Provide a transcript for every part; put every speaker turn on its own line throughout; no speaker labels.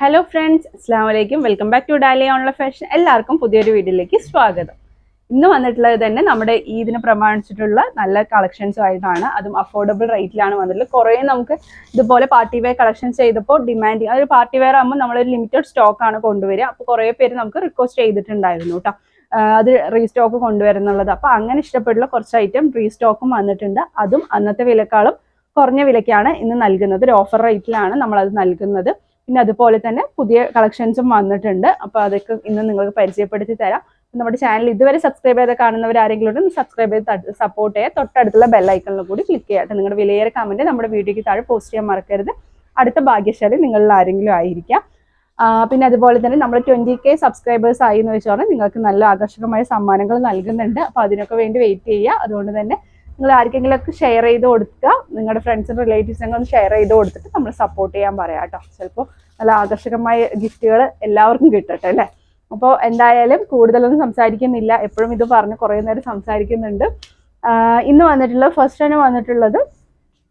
Hello friends അസ്സാം വലൈക്കും welcome back to Dali online fashion എല്ലാവർക്കും പുതിയൊരു വീഡിയോയിലേക്ക് സ്വാഗതം. ഇന്ന് വന്നിട്ടുള്ളത് തന്നെ നമ്മുടെ ഈദിന് പ്രമാണിച്ചിട്ടുള്ള നല്ല കളക്ഷൻസും ആയിട്ടാണ്. അതും അഫോർഡബിൾ റേറ്റിലാണ് വന്നിട്ടുള്ളത്. കുറേ നമുക്ക് ഇതുപോലെ പാർട്ടി വെയർ കളക്ഷൻസ് ചെയ്തപ്പോൾ ഡിമാൻഡിങ് അതൊരു പാർട്ടി വെയർ ആകുമ്പോൾ നമ്മളൊരു ലിമിറ്റഡ് സ്റ്റോക്ക് ആണ് കൊണ്ടുവരിക. അപ്പോൾ കുറേ പേര് നമുക്ക് റിക്വസ്റ്റ് ചെയ്തിട്ടുണ്ടായിരുന്നു കേട്ടോ. അത് റീസ്റ്റോക്ക് കൊണ്ടുവരുന്നുള്ളത് അപ്പോൾ അങ്ങനെ ഇഷ്ടപ്പെട്ടുള്ള കുറച്ച് ഐറ്റം റീസ്റ്റോക്കും വന്നിട്ടുണ്ട്. അതും അന്നത്തെ വിലക്കാളും കുറഞ്ഞ വിലയ്ക്കാണ് ഇന്ന് നൽകുന്നത്. ഒരു ഓഫർ റേറ്റിലാണ് നമ്മളത് നൽകുന്നത്. പിന്നെ അതുപോലെ തന്നെ പുതിയ കളക്ഷൻസും വന്നിട്ടുണ്ട്. അപ്പോൾ അതൊക്കെ ഇന്ന് നിങ്ങൾക്ക് പരിചയപ്പെടുത്തി തരാം. നമ്മുടെ ചാനൽ ഇതുവരെ സബ്സ്ക്രൈബ് ചെയ്ത് കാണുന്നവർ ആരെങ്കിലും സബ്സ്ക്രൈബ് ചെയ്ത് സപ്പോർട്ട് ചെയ്യുക. തൊട്ടടുത്തുള്ള ബെല്ലൈക്കണിൽ കൂടി ക്ലിക്ക് ചെയ്യട്ടെ നിങ്ങളുടെ വിലയേറെ കമന്റ് നമ്മുടെ വീഡിയോയ്ക്ക് താഴെ പോസ്റ്റ് ചെയ്യാൻ മറക്കരുത്. അടുത്ത ഭാഗ്യശാലി നിങ്ങളിൽ ആരെങ്കിലും ആയിരിക്കാം. പിന്നെ അതുപോലെ തന്നെ നമ്മൾ ട്വന്റി കെ സബ്സ്ക്രൈബേഴ്സ് ആയി എന്ന് വെച്ചാൽ നിങ്ങൾക്ക് നല്ല ആകർഷകമായ സമ്മാനങ്ങൾ നൽകുന്നുണ്ട്. അപ്പോൾ അതിനൊക്കെ വേണ്ടി വെയിറ്റ് ചെയ്യുക. അതുകൊണ്ട് തന്നെ നിങ്ങൾ ആർക്കെങ്കിലും ഒക്കെ ഷെയർ ചെയ്ത് കൊടുക്കുക. നിങ്ങളുടെ ഫ്രണ്ട്സും റിലേറ്റീവ്സിനൊക്കെ ഒന്ന് ഷെയർ ചെയ്ത് കൊടുത്തിട്ട് നമ്മൾ സപ്പോർട്ട് ചെയ്യാൻ പറയാം കേട്ടോ. ചിലപ്പോൾ നല്ല ആകർഷകമായ ഗിഫ്റ്റുകൾ എല്ലാവർക്കും കിട്ടട്ടെ അല്ലേ? അപ്പോൾ എന്തായാലും കൂടുതലൊന്നും സംസാരിക്കുന്നില്ല. എപ്പോഴും ഇത് പറഞ്ഞ് കുറേ നേരം സംസാരിക്കുന്നുണ്ട്. ഇന്ന് വന്നിട്ടുള്ളത് ഫസ്റ്റ് തന്നെ വന്നിട്ടുള്ളത്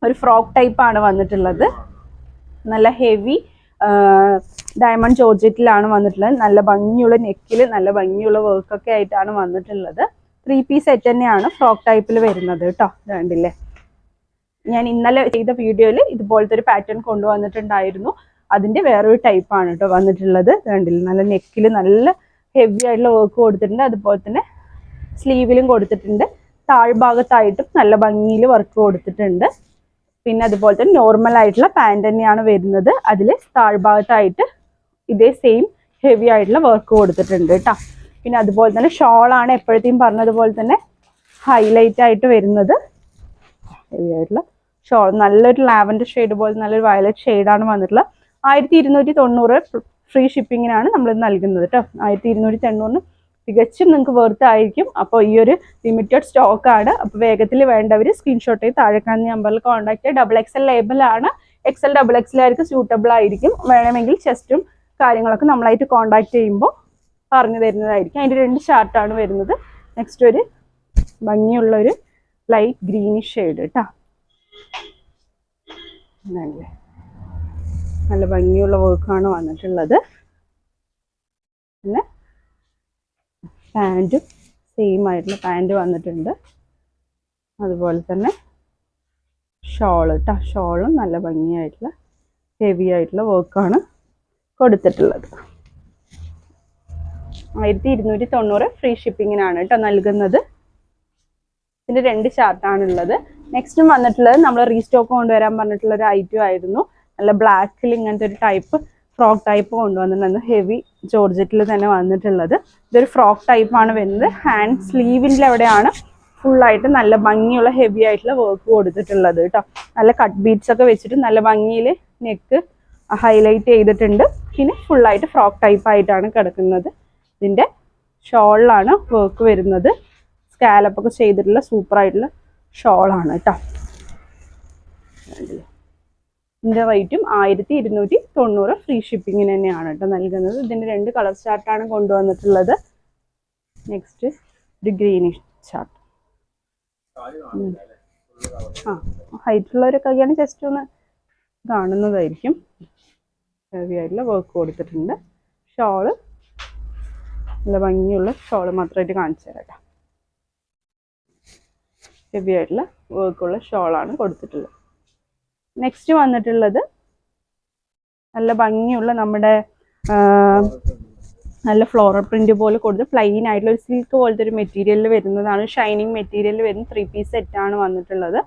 ഒരു ഫ്രോക്ക് ടൈപ്പാണ് വന്നിട്ടുള്ളത്. നല്ല ഹെവി ഡയമണ്ട് ജോർജറ്റിലാണ് വന്നിട്ടുള്ളത്. നല്ല ഭംഗിയുള്ള നെക്കിൽ നല്ല ഭംഗിയുള്ള വർക്കൊക്കെ ആയിട്ടാണ് വന്നിട്ടുള്ളത്. ത്രീ പീസ് സെറ്റ് തന്നെയാണ് ഫ്രോക്ക് ടൈപ്പിൽ വരുന്നത് കേട്ടോ കണ്ടില്ലേ ഞാൻ ഇന്നലെ ചെയ്ത വീഡിയോയിൽ ഇതുപോലത്തെ ഒരു പാറ്റേൺ കൊണ്ടുവന്നിട്ടുണ്ടായിരുന്നു. അതിന്റെ വേറൊരു ടൈപ്പാണ് കേട്ടോ വന്നിട്ടുള്ളത് രണ്ടിൽ നല്ല നെക്കിൽ നല്ല ഹെവി ആയിട്ടുള്ള വർക്ക് കൊടുത്തിട്ടുണ്ട്. അതുപോലെ തന്നെ സ്ലീവിലും കൊടുത്തിട്ടുണ്ട്. താഴ്ഭാഗത്തായിട്ടും നല്ല ഭംഗിയിൽ വർക്ക് കൊടുത്തിട്ടുണ്ട്. പിന്നെ അതുപോലെ തന്നെ നോർമൽ ആയിട്ടുള്ള പാന്റ് തന്നെയാണ് വരുന്നത്. അതിൽ താഴ്ഭാഗത്തായിട്ട് ഇതേ സെയിം ഹെവി ആയിട്ടുള്ള വർക്ക് കൊടുത്തിട്ടുണ്ട് കേട്ടോ പിന്നെ അതുപോലെ തന്നെ ഷോളാണ് എപ്പോഴത്തെയും പറഞ്ഞതുപോലെ തന്നെ ഹൈലൈറ്റ് ആയിട്ട് വരുന്നത്. ആയിട്ടുള്ള ഷോൾ. നല്ലൊരു ലാവൻഡർ ഷെയ്ഡ് പോലെ നല്ലൊരു വയലറ്റ് ഷെയ്ഡാണ് വന്നിട്ടുള്ളത് ആയിരത്തി ഇരുന്നൂറ്റി തൊണ്ണൂറ് ഫ്രീ ഷിപ്പിങ്ങിനാണ് നമ്മൾ നൽകുന്നത് കേട്ടോ ആയിരത്തി ഇരുന്നൂറ്റി തൊണ്ണൂറിന് തികച്ചും നിങ്ങൾക്ക് വെർത്ത് ആയിരിക്കും. അപ്പോൾ ഈ ഒരു ലിമിറ്റഡ് സ്റ്റോക്കാണ് അപ്പോൾ വേഗത്തിൽ വേണ്ടവർ സ്ക്രീൻഷോട്ട് ചെയ്ത് കാണുന്ന നമ്പറിൽ കോൺടാക്ട് ചെയ്യുക ഡബിൾ എൽ ലേബിളാണ് എൽ ഡബിൾ എക്സ് എല്ലായിരിക്കും സ്യൂട്ടബിൾ ആയിരിക്കും വേണമെങ്കിൽ ചെസ്റ്റും കാര്യങ്ങളൊക്കെ നമ്മളായിട്ട് കോൺടാക്ട് ചെയ്യുമ്പോൾ പറഞ്ഞു തരുന്നതായിരിക്കും. അതിന്റെ രണ്ട് ഷാർട്ടാണ് വരുന്നത്. നെക്സ്റ്റ് ഒരു ഭംഗിയുള്ള ഒരു ലൈറ്റ് ഗ്രീനിഷ് ഷെയ്ഡ് കേട്ടോ. നല്ല ഭംഗിയുള്ള വർക്കാണ് വന്നിട്ടുള്ളത്. പിന്നെ പാന്റും സെയിം ആയിട്ടുള്ള പാന്റ് വന്നിട്ടുണ്ട്. അതുപോലെ തന്നെ ഷോൾ കേട്ടോ ഷോളും നല്ല ഭംഗിയായിട്ടുള്ള ഹെവി ആയിട്ടുള്ള വർക്കാണ് കൊടുത്തിട്ടുള്ളത്. ആയിരത്തി ഇരുന്നൂറ്റി തൊണ്ണൂറ് ഫ്രീ ഷിപ്പിങ്ങിനാണ് കേട്ടോ നൽകുന്നത്. ഇതിന്റെ രണ്ട് ചാർട്ടാണുള്ളത് നെക്സ്റ്റും വന്നിട്ടുള്ളത് നമ്മൾ റീസ്റ്റോക്ക് കൊണ്ടുവരാൻ പറഞ്ഞിട്ടുള്ള ഒരു ഐറ്റം ആയിരുന്നു. നല്ല ബ്ലാക്കിൽ ഇങ്ങനത്തെ ഒരു ടൈപ്പ് ഫ്രോക്ക് ടൈപ്പ് കൊണ്ടുവന്നിട്ടുണ്ട് ഹെവി ജോർജറ്റിൽ തന്നെ വന്നിട്ടുള്ളത്. ഇതൊരു ഫ്രോക്ക് ആണ് വരുന്നത്. ഹാൻഡ് സ്ലീവിന്റെ അവിടെയാണ് ഫുള്ളായിട്ട് നല്ല ഭംഗിയുള്ള ഹെവി ആയിട്ടുള്ള വർക്ക് കൊടുത്തിട്ടുള്ളത് കേട്ടോ നല്ല കട്ട് ബീറ്റ്സ് ഒക്കെ വെച്ചിട്ട് നല്ല ഭംഗിയിൽ നെക്ക് ഹൈലൈറ്റ് ചെയ്തിട്ടുണ്ട്. പിന്നെ ഫുള്ളായിട്ട് ഫ്രോക്ക് ടൈപ്പ് ആയിട്ടാണ് കിടക്കുന്നത്. ഇതിന്റെ ഷോളിലാണ് വർക്ക് വരുന്നത്. സ്കാലപ്പ് ഒക്കെ ചെയ്തിട്ടുള്ള സൂപ്പർ ആയിട്ടുള്ള ഷോളാണ് കേട്ടോ. ഇതിന്റെ റേറ്റും ആയിരത്തി ഇരുന്നൂറ്റി തൊണ്ണൂറ് ഫ്രീ ഷിപ്പിങ്ങിന് തന്നെയാണ് കേട്ടോ നൽകുന്നത്. ഇതിന്റെ രണ്ട് കളർ ചാർട്ടാണ് കൊണ്ടുവന്നിട്ടുള്ളത്. നെക്സ്റ്റ് ഒരു ഗ്രീനിഷ് ചാർട്ട് ആ ഹൈറ്റ് ഉള്ളവരൊക്കെയാണ് ജസ്റ്റ് ഒന്ന് കാണുന്നതായിരിക്കും. ഹെവി ആയിട്ടുള്ള വർക്ക് കൊടുത്തിട്ടുണ്ട്. ഷോൾ നല്ല ഭംഗിയുള്ള ഷോൾ മാത്രമായിട്ട് കാണിച്ചു തരാം കേട്ടോ. ഹെവി ആയിട്ടുള്ള വർക്കുള്ള ഷോളാണ് കൊടുത്തിട്ടുള്ളത്. നെക്സ്റ്റ് വന്നിട്ടുള്ളത് നല്ല ഭംഗിയുള്ള നമ്മുടെ നല്ല ഫ്ലോറൽ പ്രിന്റ് പോലെ കൊടുത്ത് പ്ലെയിൻ ആയിട്ടുള്ള ഒരു സിൽക്ക് പോലത്തെ ഒരു മെറ്റീരിയലിൽ വരുന്നതാണ്. ഷൈനിങ് മെറ്റീരിയലിൽ വരുന്ന ത്രീ പീസ് സെറ്റാണ് വന്നിട്ടുള്ളത്.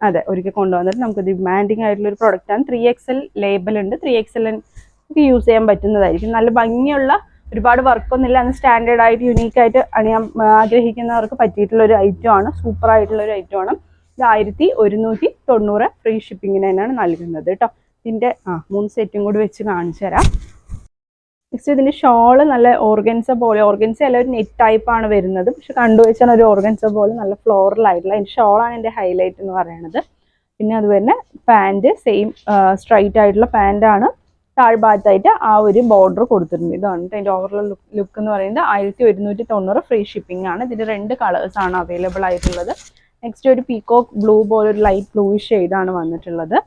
അതെ ഒരിക്കൽ കൊണ്ടുവന്നിട്ട് നമുക്ക് ഡിമാൻഡിങ് ആയിട്ടുള്ള ഒരു പ്രൊഡക്റ്റാണ് ത്രീ എൽ ലേബൽ ഉണ്ട്. ത്രീ എക്സ് നമുക്ക് യൂസ് ചെയ്യാൻ പറ്റുന്നതായിരിക്കും. നല്ല ഭംഗിയുള്ള ഒരുപാട് വർക്കൊന്നും ഇല്ല അന്ന് സ്റ്റാൻഡേർഡ് ആയിട്ട് യുണീക്ക് ആയിട്ട് അണിയാൻ ആഗ്രഹിക്കുന്നവർക്ക് പറ്റിയിട്ടുള്ള ഒരു ഐറ്റം ആണ്. സൂപ്പർ ആയിട്ടുള്ള ഒരു ഐറ്റം ആണ്. ഇത് ആയിരത്തി ഒരുന്നൂറ്റി തൊണ്ണൂറ് ഫ്രീ ഷിപ്പിങ്ങിന് തന്നെയാണ് നൽകുന്നത് കേട്ടോ ഇതിന്റെ ആ മൂന്ന് സെറ്റും കൂടി വെച്ച് കാണിച്ചു തരാം. നെക്സ്റ്റ് ഇതിന്റെ ഷോൾ നല്ല ഓർഗൻസ പോലെ ഓർഗൻസ അല്ല ഒരു നെറ്റ് ടൈപ്പ് ആണ് വരുന്നത്. പക്ഷെ കണ്ടുവച്ചാൽ ഒരു ഓർഗൻസ പോലെ നല്ല ഫ്ലോറൽ ആയിട്ടുള്ള അതിന്റെ ഷോളാണ് എന്റെ ഹൈലൈറ്റ് എന്ന് പറയുന്നത് പിന്നെ അതുപോലെ പാന്റ് സെയിം സ്ട്രൈറ്റ് ആയിട്ടുള്ള പാന്റാണ് താഴ്ഭാഗത്തായിട്ട് ആ ഒരു ബോർഡർ കൊടുത്തിട്ടുണ്ട്. ഇതാണ് കേട്ടോ അതിന്റെ ഓവറോൾ ലുക്ക് എന്ന് പറയുന്നത്. ആയിരത്തി ഒരുന്നൂറ്റി തൊണ്ണൂറ് ഫ്രീ ഷിപ്പിംഗ് ആണ്. ഇതിന്റെ രണ്ട് കളേഴ്സ് ആണ് അവൈലബിൾ ആയിട്ടുള്ളത്. നെക്സ്റ്റ് ഒരു പീകോക്ക് ബ്ലൂ പോലെ ഒരു ലൈറ്റ് ബ്ലൂ ആണ് വന്നിട്ടുള്ളത്.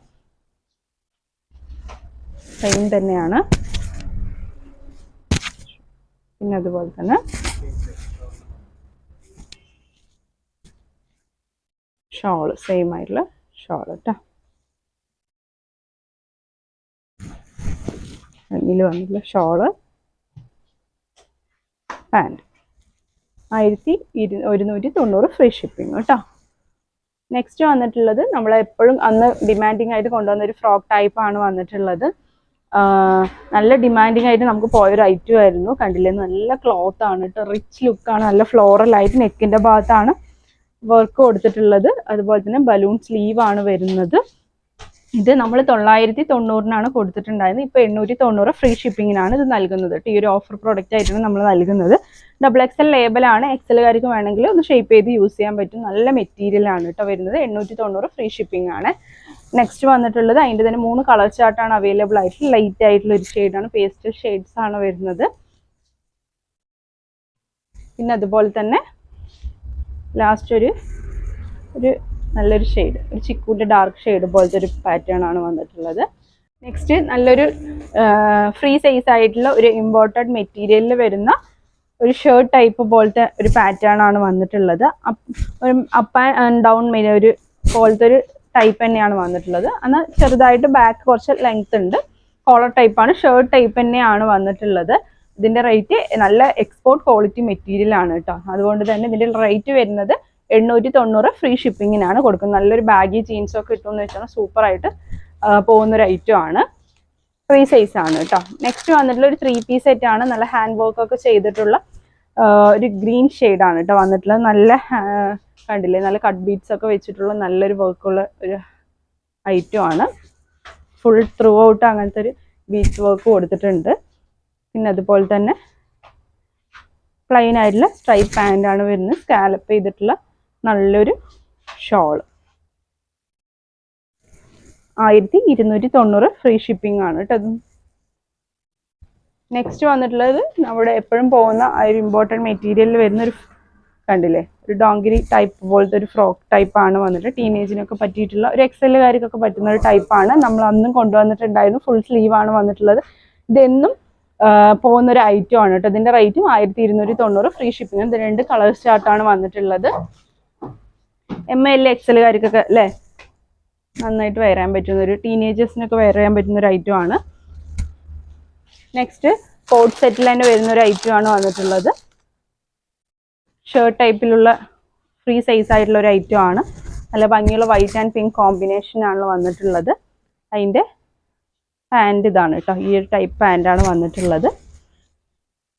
സെയിം തന്നെയാണ്. പിന്നെ അതുപോലെ തന്നെ ഷോൾ സെയിം ആയിട്ടുള്ള ഷോൾ കേട്ടോ ഇതിൽ വന്നിട്ടുള്ള ഷോൾ. പാന്റ് ആയിരത്തി ഇരു ഒരുന്നൂറ്റി തൊണ്ണൂറ് ഫ്രീ ഷിപ്പിംഗ് കേട്ടോ. നെക്സ്റ്റ് വന്നിട്ടുള്ളത് നമ്മൾ എപ്പോഴും അന്ന് ഡിമാൻഡിങ് ആയിട്ട് കൊണ്ടുവന്ന ഒരു ഫ്രോക്ക് ടൈപ്പ് ആണ് വന്നിട്ടുള്ളത്. നല്ല ഡിമാൻഡിങ് ആയിട്ട് നമുക്ക് പോയൊരു ഐറ്റം ആയിരുന്നു. കണ്ടില്ലേ? നല്ല ക്ലോത്ത് ആണ് കേട്ടോ റിച്ച് ലുക്കാണ് നല്ല ഫ്ലോറൽ ആയിട്ട് നെക്കിന്റെ ഭാഗത്താണ് വർക്ക് കൊടുത്തിട്ടുള്ളത്. അതുപോലെ തന്നെ ബലൂൺ സ്ലീവ് ആണ് വരുന്നത്. ഇത് നമ്മൾ തൊള്ളായിരത്തി തൊണ്ണൂറിനാണ് കൊടുത്തിട്ടുണ്ടായിരുന്നത്. ഇപ്പോൾ എണ്ണൂറ്റി തൊണ്ണൂറ് ഫ്രീ ഷിപ്പിങ്ങിനാണ് ഇത് നൽകുന്നത്. ഈ ഒരു ഓഫർ പ്രോഡക്റ്റ് ആയിട്ടാണ് നമ്മൾ നൽകുന്നത്. ഡബിൾ എക്സൽ ലേബലാണ് എക്സലുകാർക്ക് വേണമെങ്കിൽ ഒന്ന് ഷേപ്പ് ചെയ്ത് യൂസ് ചെയ്യാൻ പറ്റും. നല്ല മെറ്റീരിയൽ ആണ് കേട്ടോ വരുന്നത്. എണ്ണൂറ്റി തൊണ്ണൂറ് ഫ്രീ ഷിപ്പിംഗ് ആണ് നെക്സ്റ്റ് വന്നിട്ടുള്ളത് അതിന്റെ തന്നെ മൂന്ന് കളർ ചാർട്ടാണ് അവൈലബിൾ ആയിട്ട് ലൈറ്റ് ആയിട്ടുള്ള ഒരു ഷെയ്ഡാണ് പേസ്റ്റൽ ഷെയ്ഡ്സ് ആണ് വരുന്നത്. പിന്നെ അതുപോലെ തന്നെ ലാസ്റ്റ് ഒരു ഒരു നല്ലൊരു ഷെയ്ഡ് ഒരു ചിക്കൂന്റെ ഡാർക്ക് ഷെയ്ഡ് പോലത്തെ ഒരു പാറ്റേൺ ആണ് വന്നിട്ടുള്ളത്. നെക്സ്റ്റ് നല്ലൊരു ഫ്രീ സൈസ് ആയിട്ടുള്ള ഒരു ഇമ്പോർട്ടഡ് മെറ്റീരിയലിൽ വരുന്ന ഒരു ഷർട്ട് ടൈപ്പ് പോലത്തെ ഒരു പാറ്റേൺ ആണ് വന്നിട്ടുള്ളത്. ഒരു അപ്പ് ആൻഡ് ഡൗൺ ഒരു പോലത്തെ ഒരു ടൈപ്പ് തന്നെയാണ് വന്നിട്ടുള്ളത്. എന്നാൽ ചെറുതായിട്ട് ബാക്ക് കുറച്ച് ലെങ്ത് ഉണ്ട്. കോളർ ടൈപ്പാണ് ഷർട്ട് ടൈപ്പ് തന്നെയാണ് വന്നിട്ടുള്ളത്. ഇതിന്റെ റേറ്റ് നല്ല എക്സ്പോർട്ട് ക്വാളിറ്റി മെറ്റീരിയൽ ആണ് കേട്ടോ. അതുകൊണ്ട് തന്നെ ഇതിന്റെ റേറ്റ് വരുന്നത് എണ്ണൂറ്റി തൊണ്ണൂറ് ഫ്രീ ഷിപ്പിങ്ങിനാണ് കൊടുക്കുന്നത്. നല്ലൊരു ബാഗി ജീൻസ് ഒക്കെ കിട്ടുമെന്ന് വെച്ചാൽ സൂപ്പറായിട്ട് പോകുന്ന ഒരു ഐറ്റം ആണ്. ഫ്രീ സൈസ് ആണ് കേട്ടോ നെക്സ്റ്റ് വന്നിട്ടുള്ള ഒരു ത്രീ പീസ് സെറ്റ് ആണ്. നല്ല ഹാൻഡ് വർക്ക് ഒക്കെ ചെയ്തിട്ടുള്ള ഒരു ഗ്രീൻ ആണ് കേട്ടോ വന്നിട്ടുള്ളത്. നല്ല കണ്ടില്ലേ? നല്ല കട്ട് ബീറ്റ്സ് ഒക്കെ വെച്ചിട്ടുള്ള നല്ലൊരു വർക്കുള്ള ഒരു ഐറ്റം ആണ്. ഫുൾ ത്രൂ ഔട്ട് അങ്ങനത്തെ ഒരു ബീച്ച് വർക്ക് കൊടുത്തിട്ടുണ്ട്. പിന്നെ അതുപോലെ തന്നെ പ്ലെയിൻ ആയിട്ടുള്ള സ്ട്രൈപ്പ് പാന്റ് ആണ് വരുന്നത്. സ്കാലപ്പ് ചെയ്തിട്ടുള്ള നല്ലൊരു ഷോൾ ആയിരത്തി ഇരുന്നൂറ്റി തൊണ്ണൂറ് ഫ്രീ ഷിപ്പിംഗ് ആണ് കേട്ടോ നെക്സ്റ്റ് വന്നിട്ടുള്ളത് നമ്മുടെ എപ്പോഴും പോകുന്ന ആ ഒരു ഇമ്പോർട്ടന്റ് മെറ്റീരിയലിൽ വരുന്ന ഒരു കണ്ടില്ലേ? ഒരു ഡോങ്കിരി ടൈപ്പ് പോലത്തെ ഒരു ഫ്രോക്ക് ടൈപ്പ് ആണ് വന്നിട്ട് ടീനേജിനൊക്കെ പറ്റിയിട്ടുള്ള ഒരു എക്സലുകാർക്കൊക്കെ പറ്റുന്ന ഒരു ടൈപ്പാണ് നമ്മൾ അന്നും കൊണ്ടുവന്നിട്ടുണ്ടായിരുന്നു. ഫുൾ സ്ലീവ് ആണ് വന്നിട്ടുള്ളത്. ഇതെന്നും പോകുന്ന ഒരു ഐറ്റം ആണ് കേട്ടോ ഇതിന്റെ റേറ്റും ആയിരത്തി ഇരുന്നൂറ്റി തൊണ്ണൂറ് ഫ്രീ ഷിപ്പിംഗ് ഇത് രണ്ട് കളർ ചാർട്ടാണ് വന്നിട്ടുള്ളത്. എം എൽ എക്സലുകാർക്കൊക്കെ അല്ലേ? നന്നായിട്ട് വരാൻ പറ്റുന്ന ഒരു ടീനേജേഴ്സിനൊക്കെ ചെയ്യാൻ പറ്റുന്ന ഒരു ഐറ്റം ആണ്. നെക്സ്റ്റ് കോട്ട് സെറ്റിൽ തന്നെ വരുന്ന ഒരു ഐറ്റം ആണ് വന്നിട്ടുള്ളത്. ഷർട്ട് ടൈപ്പിലുള്ള ഫ്രീ സൈസ് ആയിട്ടുള്ള ഒരു ഐറ്റം ആണ്. നല്ല ഭംഗിയുള്ള വൈറ്റ് ആൻഡ് പിങ്ക് കോമ്പിനേഷൻ ആണ് വന്നിട്ടുള്ളത്. അതിന്റെ പാന്റ് ഇതാണ് കേട്ടോ ഈ ഒരു ടൈപ്പ് പാന്റാണ് വന്നിട്ടുള്ളത്.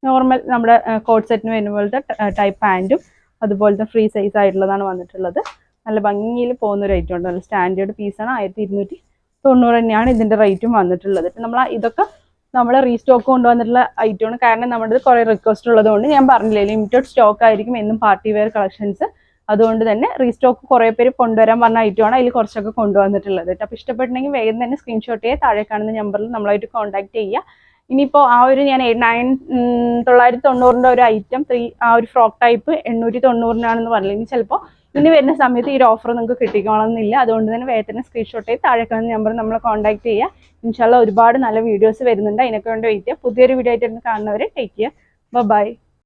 നോർമൽ നമ്മുടെ കോട്ട് സെറ്റിന് വരുന്ന പോലത്തെ ടൈപ്പ് പാന്റും അതുപോലത്തെ ഫ്രീ സൈസ് ആയിട്ടുള്ളതാണ് വന്നിട്ടുള്ളത്. നല്ല ഭംഗിയിൽ പോകുന്ന ഒരു ഐറ്റം ഉണ്ട്. നല്ല സ്റ്റാൻഡേർഡ് പീസാണ് ആയിരത്തി ഇരുന്നൂറ്റി തൊണ്ണൂറ് തന്നെയാണ് ഇതിന്റെ റേറ്റും വന്നിട്ടുള്ളത്. ഇപ്പം നമ്മൾ ഇതൊക്കെ നമ്മൾ റീസ്റ്റോക്ക് കൊണ്ടുവന്നിട്ടുള്ള ഐറ്റമാണ് കാരണം നമ്മുടെ കുറേ റിക്വസ്റ്റ് ഉള്ളതുകൊണ്ട് ഞാൻ പറഞ്ഞില്ലേ ലിമിറ്റഡ് സ്റ്റോക്ക് ആയിരിക്കും എന്നും പാർട്ടി വെയർ കളക്ഷൻസ് അതുകൊണ്ട് തന്നെ റീസ്റ്റോക്ക് കുറേ പേര് കൊണ്ടുവരാൻ പറഞ്ഞ ഐറ്റമാണ് അതിൽ കുറച്ചൊക്കെ കൊണ്ടുവന്നിട്ടുള്ളത്. അപ്പോൾ ഇഷ്ടപ്പെട്ടുണ്ടെങ്കിൽ വേഗം തന്നെ സ്ക്രീൻഷോട്ട് ചെയ്യുക താഴെ കാണുന്ന നമ്പറിൽ നമ്മളായിട്ട് കോൺടാക്ട് ചെയ്യുക. ഇനിയിപ്പോൾ ആ ഒരു ഞാൻ നയൻ തൊള്ളായിരത്തി തൊണ്ണൂറിന്റെ ഒരു ഐറ്റം ത്രീ ആ ഒരു ഫ്രോക്ക് ടൈപ്പ് എണ്ണൂറ്റി തൊണ്ണൂറിനാണെന്ന് പറഞ്ഞില്ല? ഇനി ചിലപ്പോൾ ഇനി വരുന്ന സമയത്ത് ഈ ഒരു ഓഫർ നിങ്ങൾക്ക് കിട്ടിക്കോളണമെന്നില്ല അതുകൊണ്ട് തന്നെ വേദന സ്ക്രീൻഷോട്ട് ചെയ്ത് താഴെ കാണുന്ന നമ്പർ നമ്മളെ കോൺടാക്ട് ചെയ്യുക ഇൻഷാല്ല ഒരുപാട് നല്ല വീഡിയോസ് വരുന്നുണ്ട്. അതിനൊക്കെ വേണ്ടി വെയിറ്റ് ചെയ്യുക പുതിയൊരു വീഡിയോ ആയിട്ട് കാണുന്നവരെ ടേക്ക് ചെയ്യുക ബൈ